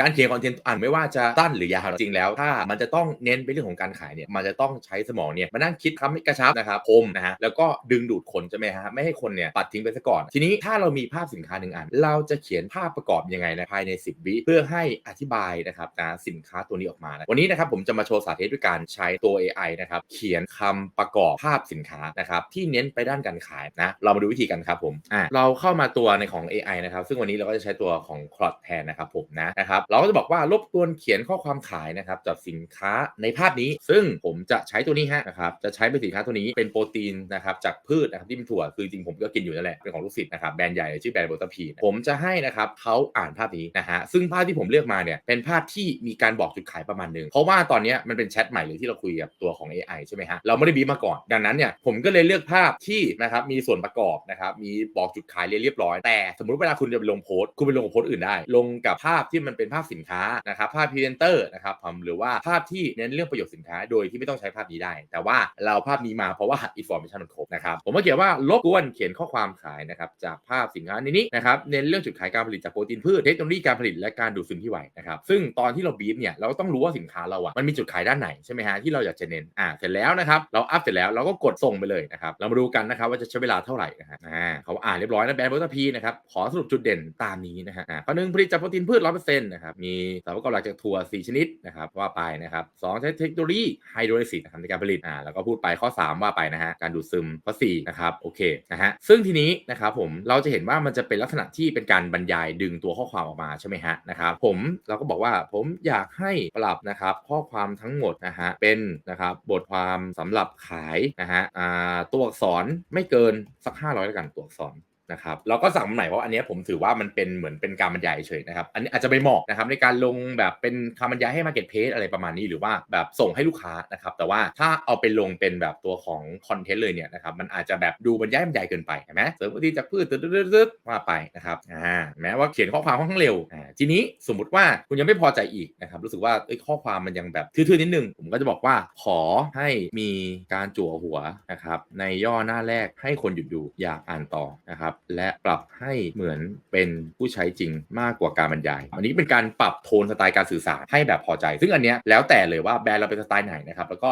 การเขียนคอนเทนต์อ่านไม่ว่าจะสั้นหรือยาวจริงแล้ว ถ้ามันจะต้องเน้นไปเรื่องของการขายเนี่ยมันจะต้องใช้สมองเนี่ยมานั่งคิดคำให้กระชับนะครับคมนะฮะแล้วก็ดึงดูดคนใช่ไหมฮะไม่ให้คนเนี่ยปัดทิ้งไปซะก่อน ทีนี้ถ้าเรามีภาพสินค้าหนึ่งอัน เราจะเขียนภาพประกอบยังไงนะภายใน 10 วิเพื่อให้อธิบายนะครับนะสินค้าตัวนี้ออกมานะวันนี้นะครับผมจะมาโชว์สาธิตด้วยการใช้ตัว AI นะครับเขียนคำประกอบภาพสินค้านะครับที่เน้นไปด้านการขายนะเรามาดูวิธีกันครับผมอะเราเข้ามาตัวในของ AI นะครับซึ่งวันนี้เราก็จะใช้ตัวของ c l o d แทนนะครับผมนะนะครับเราก็จะบอกว่ารบกวนเขียนข้อความขายนะครับจากสินค้าในภาพนี้ ซึ่งผมจะใช้ตัวนี้ฮะนะครับจะใช้เป็นสินค้าตัวนี้เป็นโปรตีนนะครับจากพืชนะครับที่เป็นถั่วคือจริงผมก็กินอยู่นั่นแหละเป็นของลูกศิษย์นะครับแบรนด์ใหญ่ชื่อแบรนด์โบตาพีผมจะให้นะครับเขาอ่านภาพนี้นะฮะซึ่งภาพที่ผมเลือกมาเนี่ยเป็นภาพที่มีการบอกจุดขายประมาณหนึงเพราะว่าตอนนี้มันเป็นแชทใหม่เลยที่เราคุยกับตัวของ AI ใช่ไหมฮะเราไม่ได้บีมาก่อน ดังนั้นเนี่ยผมก็เลยเลือกภาพที่นะครับมีส่วนประกอบนะครับมีบอกจุดขายเรียบร้อยแต่สมมติเวลาคุณจะไปลงโพสต์คุณไปลงโพสต์อื่นได้ ลงกับภาพที่มันเป็นภาพาพสินค้านะครับภาพพรีเซนเตอร์นะครับผมหรือว่าภาพที่เน้นเรื่องประโยชน์สินค้า โดยที่ไม่ต้องใช้ภาพนี้ได้ แต่ว่าเราภาพนี้มาเพราะว่าอินฟอร์เมชันมันครบนะครับผมก็เขียนว่าลบกวนเขียนข้อความขายนะครับจากภาพสินค้าในนี้นะครับเน้นเรื่องจุดขายการผลิตจากโปรตีนพืชเทคโนโลยีการผลิตและการดูดซึมที่ไวนะครับซึ่งตอนที่เราบีบเนี่ยเราก็ต้องรู้ว่าสินค้าเราอะมันมีจุดขายด้านไหนใช่ไหมฮะที่เราอยากจะเน้นอ่าเสร็จแล้วนะครับเราอัพเสร็จแล้วเราก็กดส่งไปเลยนะครับเรามาดูกันนะครับว่าจะใช้เวลาเท่าไหร่นะฮะอ่าเขาอ่านเรียบร้อยนะแบรนด์เบอร์พีนะครับขอสรุปจุดเด่นตามนี้นะฮะอ่าข้อหนึ่งผลิตจากโปรตีนพืชร้อยเปอร์เซ็นต์นะครับมีสารประกอบหลักจากถั่วสี่ชนิดนะครับว่าไปนะครับสองใช้เทคโนโลยีไฮโดรลิซิสนะครับในการผลิตอ่าแล้วก็พูดไปข้อ 3 ว่าไปนะฮะการดูดซึมข้อ4นะครับโอเคนะฮะซึ่งทีนี้นะครับผมเราจะเห็นว่ามันจะเป็นลักษณะที่เป็นการบรรยายดึงตัวข้อความออกมาใช่ไหมฮะนะครับผมเราก็บอกว่าผมอยากให้ปรับนะครับข้อความทั้งหมดนะฮะเป็นนะครับบทความสำหรับขายนะฮะอ่าตัวอักษรไม่เกินสัก 500แล้วกันตัวอักษร นะครับเราก็สั่งมาใหม่เพราะอันนี้ผมถือว่ามันเป็นเหมือนเป็นการบรรยายเฉยนะครับ อันนี้อาจจะไม่เหมาะนะครับในการลงแบบเป็นคำบรรยายให้ Market p a g e อะไรประมาณนี้หรือว่าแบบส่งให้ลูกค้านะครับ แต่ว่าถ้าเอาไปลงเป็นแบบตัวของคอนเทนต์เลยเนี่ยนะครับมันอาจจะแบบดูบรรยายบรรยายเกินไปเห็นไหมเสริมปฏิจากพืชตึ๊ดๆว่าไปนะครับอ่าแม้ว่าเขียนข้อความค่อนข้างเร็วอ่าทีนี้สมมติว่าคุณยังไม่พอใจอีกนะครับรู้สึกว่าเอ้ยข้อความมันยังแบบทื่อๆนิดนึงผมก็จะบอกว่าขอให้มีการจั่วหัวนะครับในย่อหน้าแรกให้คนหยุดดูอยากอ่านต่อนะครับและปรับให้เหมือนเป็นผู้ใช้จริงมากกว่าการบรรยาย อันนี้เป็นการปรับโทนสไตล์การสื่อสารให้แบบพอใจ ซึ่งอันเนี้ยแล้วแต่เลยว่าแบรนด์เราเป็นสไตล์ไหนนะครับแล้วก็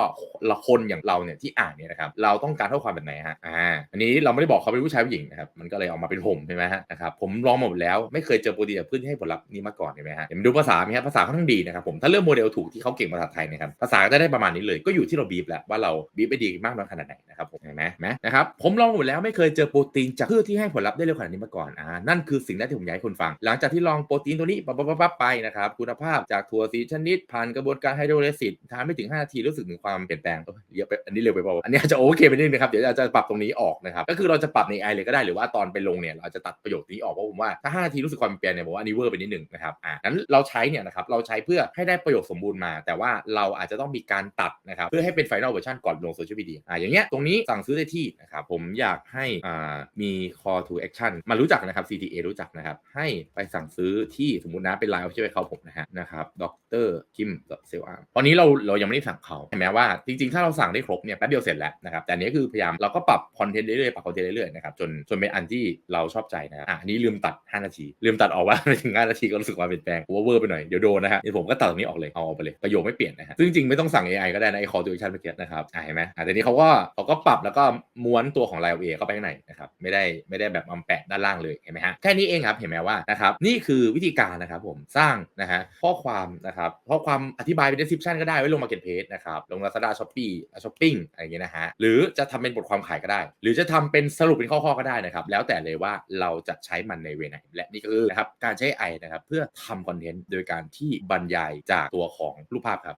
ละคนอย่างเราเนี่ยที่อ่านเนี่ยนะครับเราต้องการข้อความแบบไหนฮะอ่าอันนี้เราไม่ได้บอกเขาเป็นผู้ชายผู้หญิงนะครับมันก็เลยออกมาเป็นผมใช่ไหมฮะนะครับผมลองหมดแล้วไม่เคยเจอโปรตีนจากพืชที่ให้ผลลัพธ์นี้มาก่อนเห็นไหมฮะเดี๋ยวมาดูภาษาไหมฮะภาษาค่อนข้างดีนะครับผมถ้าเลือกโมเดลถูกที่เขาเก่งภาษาไทยนะครับภาษาก็จะได้ประมาณนี้เลยก็อยู่ที่เราบีบแหละว่าเราบีบไปดีมากน้อยขนาดไหนนะครับผมเห็นไหมไหมนะครับผมลองหมดแล้วไม่เคยเจอโปรตีนจากพืชที่ให้ผผลลัพธ์ได้เร็วขนาดนี้มาก่อนอ่านั่นคือสิ่งแรกที่ผมอยากให้คุณฟัง หลังจากที่ลองโปรตีนตัวนี้ปั๊บปั๊บปั๊บไปนะครับคุณภาพจากถั่วสีชนิด ผ่านกระบวนการไฮโดรลิซิสทานไม่ถึง5นาทีรู้สึกถึงความเปลี่ยนแปลงเยอะไปอันนี้เร็วไปเปล่าอันนี้อาจจะโอเคไปนิดนึงนะครับเดี๋ยวอาจจะปรับตรงนี้ออกนะครับก็คือเราจะปรับในไอเลยก็ได้หรือว่าตอนไปลงเนี่ยเราจะตัดประโยคนี้ออกเพราะผมว่าถ้า5นาทีรู้สึกความเปลี่ยนแปลงเนี่ยผมว่าอันนี้เวอร์ไปนิดนึงนะครับอ่านั้นเราใช้เนี่ยนะครับเราใช้เพื่อให้ได้ประโยคสมบูรณ์มา แต่ว่าเราอาจจะต้องมีการตัดนะครับเพื่อให้เป็นไฟนอลเวอร์ชันก่อนลงโซเชียลมีเดียอ่าอย่างเงี้ยตรงนี้สั่งซื้อได้ที่นะครับผมอยากให้อ่ามี call to action มารู้จักนะครับ CTA รู้จักนะครับ ให้ไปสั่งซื้อที่สมมตินะเป็นไลน์เอาชื่อเขาผมนะฮะนะครับดรคิมเซลอาร์ตอนนี้เราเรายังไม่ได้สั่งเขาเห็นไหมว่าจริงๆ ถ้าเราสั่งได้ครบเนี่ยแป๊บเดียวเสร็จแล้วนะครับแต่นี้คือพยายามเราก็ปรับคอนเทนต์เรื่อยๆปรับคอนเทนต์เรื่อยๆนะครับจนจนเป็นอันที่เราชอบใจนะอะอันนี้ลืมตัด 5 นาที ลืมตัดออกว่าไม่ถึง5นาทีก็รู้สึกว่าเปลี่ยนแปลงว่าเวอร์ไปหน่อยเดี๋ยวโดนนะฮะเดี๋ยวผมก็ตัดตรงนี้ออกเลยเอาออกไปเลยประโยคไม่เปลี่ยนนะฮะซึ่งจริงไม่ต้องสั่ง AI ก็ได้นะไอ้ call to action เมื่อกี้นะครับอะเห็นไหมอะแต่นี้เขาก็เขาก็ปรับแล้วก็ม้วนตัวของ Line A เข้าไปข้างในนะครับไม่ได้ไม่ได้แบบมาแปะด้านล่างเลยเห็นไหมฮะแค่นี้เองครับเห็นไหมว่านะครับนี่คือวิธีการนะครับผมสร้างนะฮะข้อความนะครับข้อความอธิบายเป็น description ก็ได้ไว้ลง marketplace นะครับลง Lazada Shopee Shopping อะไรอย่างเงี้ยนะฮะหรือจะทำเป็นบทความขายก็ได้ หรือจะทำเป็นสรุปเป็นข้อๆก็ได้นะครับแล้วแต่เลยว่าเราจะใช้มันในเวไหนและนี่ก็คือนะครับการใช้ไอนะครับเพื่อทำคอนเทนต์โดยการที่บรรยายจากตัวของรูปภาพครับ